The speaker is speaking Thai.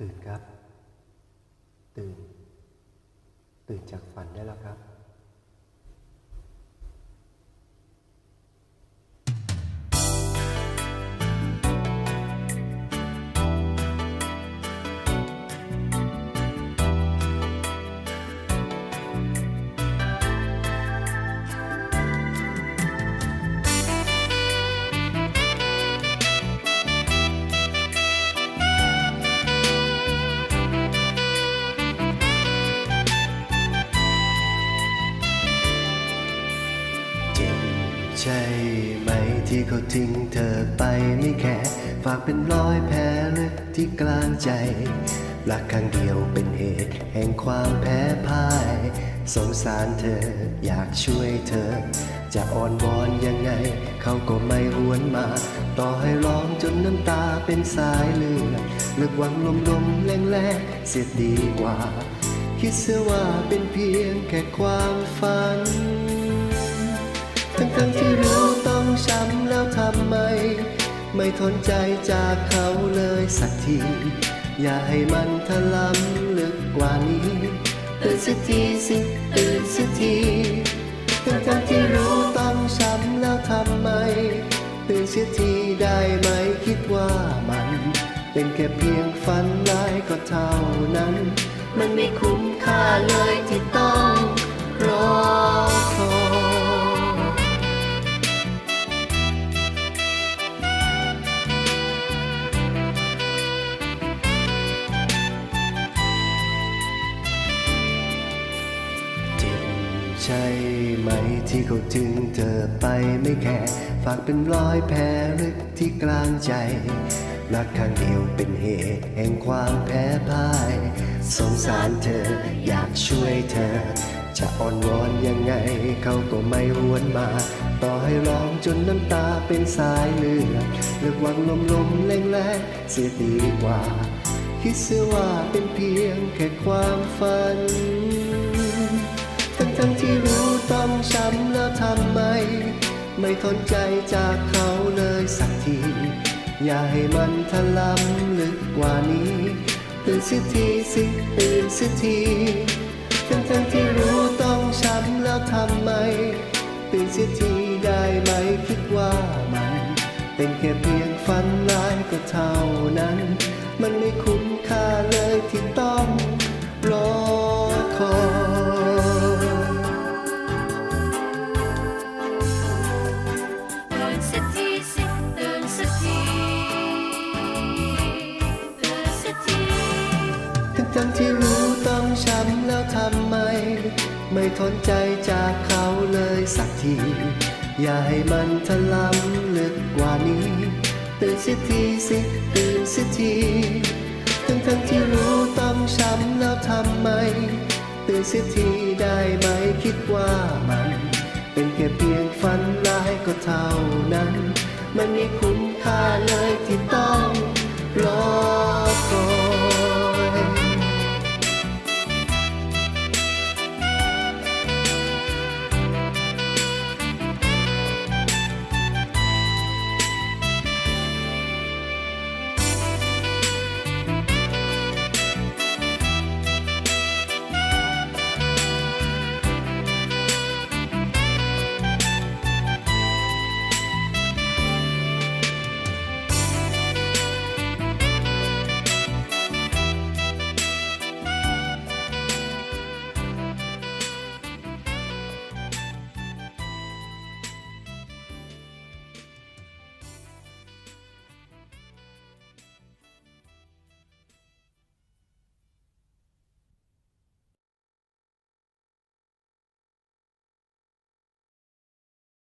ตื่นครับ ตื่น ตื่นจากฝันได้แล้วครับ ที่เขาทิ้งเธอไปไม่แค่ฝากเป็นรอยแผลลึกที่กลางใจรักครั้งเดียวเป็นเหตุแห่งความแพ้พ่าย สงสารเธออยากช่วยเธอ จะอ่อนวอนยังไง เขาก็ไม่หวนมา ต่อให้ร้องจนน้ำตาเป็นสายเลือดลึกหวังลมลมแรงแรงเสียดีกว่า คิดเสียว่าเป็นเพียงแค่ความฝัน ทั้งทั้งๆที่รู้ ไม่ทนใจจากเขาเลยสักที อย่าให้มันถลำลึกกว่านี้ตื่นสักทีสิตื่นสักทีทั้งทั้งที่รู้ต้องช้ำแล้วทำไม ตื่นเสียทีได้ไหมคิดว่ามัน เป็นแค่เพียงฝันร้ายก็เท่านั้น มันไม่คุ้มค่าเลยที่ต้อง ที่เขาถึงเธอไปไม่แค่ฝากเป็นรอยแผลลึกที่กลางใจ รักครั้งเดียวเป็นเหตุแห่งความแพ้พ่าย สงสารเธออยากช่วยเธอ จะอ่อนวอนยังไงเขาก็ไม่หวนมา ต่อให้ร้องจนน้ำตาเป็นสายเลือดเลือกวังลมลมแรงแรงเสียดีกว่า คิดเสียว่าเป็นเพียงแค่ความฝัน ไม่ทนใจจากเขาเลยสักที อย่าให้มันทะลำลึกกว่านี้ตื่นสิทีสิตื่นสิทีทั้งทั้งที่รู้ต้องช้ำแล้วทำไม ทั้งที่รู้ต้องช้ำแล้วทำไม ไม่ทนใจจากเขาเลยสักที อย่าให้มันถลำลึกกว่านี้ ตื่นสิทีสิตื่นสิทีทั้งทั้งที่รู้ต้องช้ำแล้วทำไม ตื่นสิทีได้ไหมคิดว่ามัน เป็นแค่เพียงฝันร้ายก็เท่านั้น มันไม่คุ้มค่าเลยที่ต้อง